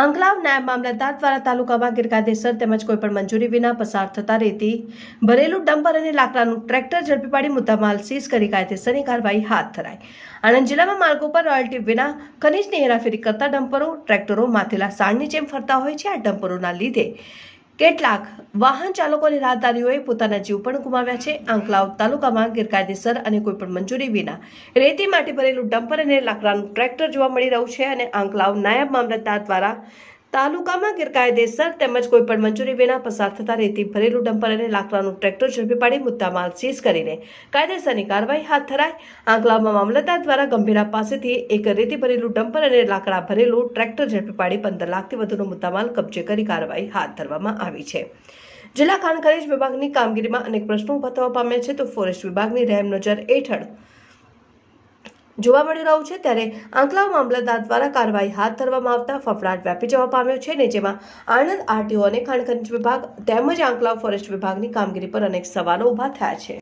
આંકલાવ નાયબ મામલતદાર દ્વારા તાલુકામાં ગેરકાયદેસર તેમજ કોઈપણ મંજૂરી વિના પસાર થતા રેતી ભરેલું ડમ્પર અને લાકડાનું ટ્રેક્ટર ઝડપી પાડી મુદ્દામાલ સીઝ કરી કાયદેસરની કાર્યવાહી હાથ ધરાઈ. આણંદ જિલ્લામાં માર્ગો પર રોયલ્ટી વિના ખનીજની હેરાફેરી કરતા ડમ્પરો, ટ્રેક્ટરો માથેલા સાણની જેમ ફરતા હોય છે. આ ડમ્પરોના લીધે કેટલાક વાહન ચાલકોની રાહદારીઓએ પોતાના જીવ પણ ગુમાવ્યા છે. આંકલાવ તાલુકામાં ગેરકાયદેસર અને કોઈપણ મંજૂરી વિના રેતી માટે ભરેલું ડમ્પર અને લાકડાનું ટ્રેક્ટર જોવા મળી રહ્યું છે અને આંકલાવ નાયબ મામલતદાર દ્વારા તાલુકામાં ગેરકાયદેસર તેમજ કોઈપણ મંજૂરી વિના પસાર થતા રેતી, ભરેલું ડમ્પર અને લાકડાનું ટ્રેક્ટર ઝડપી પાડી મુદ્દામાલ સીઝ કરીને કાયદેસરની કાર્યવાહી હાથ ધરાય આંકલાવમાં મામલતદાર દ્વારા ગંભીરા પાસેથી એક રેતી ભરેલું ડમ્પર અને લાકડા ભરેલું ટ્રેક્ટર ઝડપી પાડી પંદર લાખથી વધુનો મુદ્દામાલ કબજે કરી કાર્યવાહી હાથ ધરવામાં આવી છે. જિલ્લા ખાણ ખનીજ વિભાગની કામગીરીમાં અનેક પ્રશ્નો ઊભા થવા પામ્યા છે તો ફોરેસ્ટ વિભાગની રહેમ નજર હેઠળ જોવા મળી રહ્યું છે ત્યારે આંકલાવ મામલતદાર દ્વારા કાર્યવાહી હાથ ધરવામાં આવતા ફફડાટ વ્યાપી જવા પામ્યો છે ને જેમાં આણંદ આરટીઓ અને ખાણ વિભાગ તેમજ આંકલાવ ફોરેસ્ટ વિભાગની કામગીરી પર અનેક સવાલો ઊભા થયા છે.